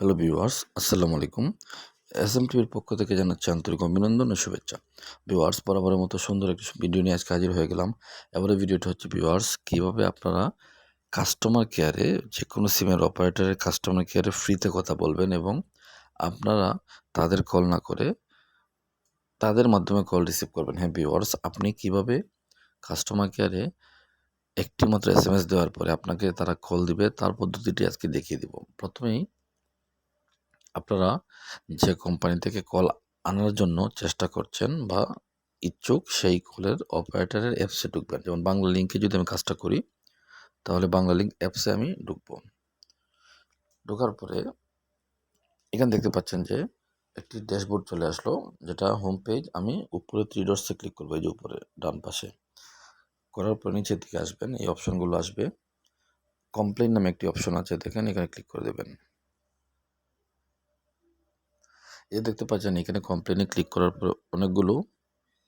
Hello viewers, আসসালামু আলাইকুম। S M টিভির পক্ষ থেকে জানাচ্ছি আন্তরিক অভিনন্দন ও শুভেচ্ছা। ভিউয়ার্স, বরাবরের মতো সুন্দর একটি ভিডিও নিয়ে আজকে হাজির হয়ে গেলাম। এবারে ভিডিওটা হচ্ছে ভিউয়ার্স, কীভাবে আপনারা কাস্টমার কেয়ারে যে কোনো সিমের অপারেটরের কাস্টমার কেয়ারে ফ্রিতে কথা বলবেন এবং আপনারা তাদের কল না করে তাদের মাধ্যমে কল রিসিভ করবেন। হ্যাঁ ভিউয়ার্স, আপনি কীভাবে কাস্টমার কেয়ারে একটি মাত্র এস এম এস দেওয়ার পরে আপনাকে তারা কল দিবে, তার পদ্ধতিটি আজকে দেখিয়ে দিব। প্রথমেই আপনারা যে কোম্পানি থেকে কল আনার জন্য চেষ্টা করছেন বা ইচ্ছুক সেই কলের অপারেটারের অ্যাপসে ঢুকবেন। যেমন বাংলা লিঙ্কে যদি আমি কাজটা করি, তাহলে বাংলা লিঙ্ক অ্যাপসে আমি ঢুকবো। ঢোকার পরে এখানে দেখতে পাচ্ছেন যে একটি ড্যাশবোর্ড চলে আসলো, যেটা হোম পেজ আমি উপরে থ্রি ডটসে ক্লিক করব, এই যে উপরে, ডান পাশে। করার পর নিচের দিকে আসবেন, এই অপশনগুলো আসবে। কমপ্লেন নামে একটি অপশন আছে, দেখেন এখানে ক্লিক করে দেবেন। এ দেখতে পাচ্ছেন এখানে কমপ্লেনে ক্লিক করার পর অনেকগুলো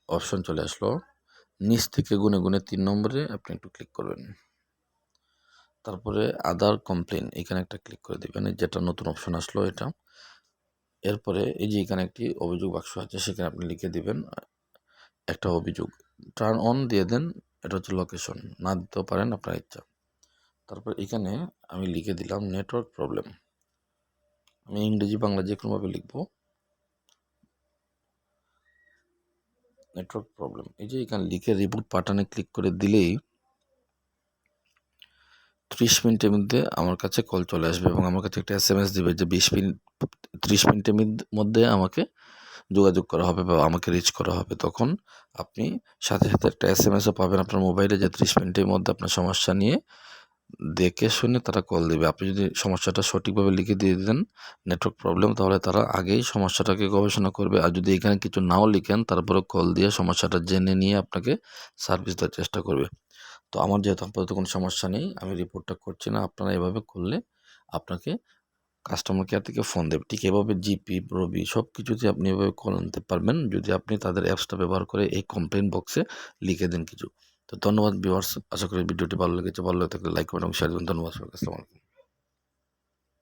অপশন চলে আসলো। নিচ থেকে গুনে গুনে তিন নম্বরে আপনি একটু ক্লিক করবেন। তারপরে আদার কমপ্লেন এখানে একটা ক্লিক করে দেবেন যেটা নতুন অপশন আসলো এটা। এরপরে এই যে এখানে একটি অভিযোগ বাক্স আছে, সেখানে আপনি লিখে দিবেন, একটা অভিযোগ। টার্ন অন দিয়ে দেন, এটা হচ্ছে লোকেশন না দিতেও পারেন আপনার ইচ্ছা। তারপর এখানে আমি লিখে দিলাম নেটওয়ার্ক প্রবলেম আমি ইংরেজি বাংলা যে কোনোভাবে লিখব। নেটওয়ার্ক প্রবলেম এই যে এখানে লিখে রিপোর্ট পাঠানে ক্লিক করে দিলেই ত্রিশ মিনিটের মধ্যে আমার কাছে কল চলে আসবে এবং আমার কাছে একটা এস এম এস দেবে যে বিশ মিনিট ত্রিশ মিনিটের মধ্যে আমাকে যোগাযোগ করা হবে বা আমাকে রিচ করা হবে। তখন আপনি সাথে সাথে একটা এস এম এসও পাবেন আপনার মোবাইলে যে ত্রিশ মিনিটের মধ্যে আপনার সমস্যা নিয়ে দেখে শুনে তারা কল দেবে। আপনি যদি সমস্যাটা সঠিকভাবে লিখে দিয়ে দেন নেটওয়ার্ক প্রবলেম তাহলে তারা আগেই সমস্যাটাকে গবেষণা করবে। আর যদি এখানে কিছু নাও লিখেন তারপরে কল দিয়ে সমস্যাটা জেনে নিয়ে আপনাকে সার্ভিস দেওয়ার চেষ্টা করবে। তো আমার যেহেতু আপাতত কোনো সমস্যা নেই, আমি রিপোর্টটা করছি না, আপনারা এভাবে করলে আপনাকে কাস্টমার কেয়ার থেকে ফোন দেবে। ঠিক এভাবে জিপি রবি সব কিছুতে আপনি এভাবে কল আনতে পারবেন। যদি আপনি তাদের অ্যাপসটা ব্যবহার করে এই কমপ্লেন বক্সে লিখে দেন কিছু। তো ধন্যবাদ ভিউয়ার্স আশা করি ভিডিওটি ভালো লেগেছে, ভালো লাগে থাকলে লাইক করুন এবং শেয়ার করুন ধন্যবাদ আসসালামু আলাইকুম।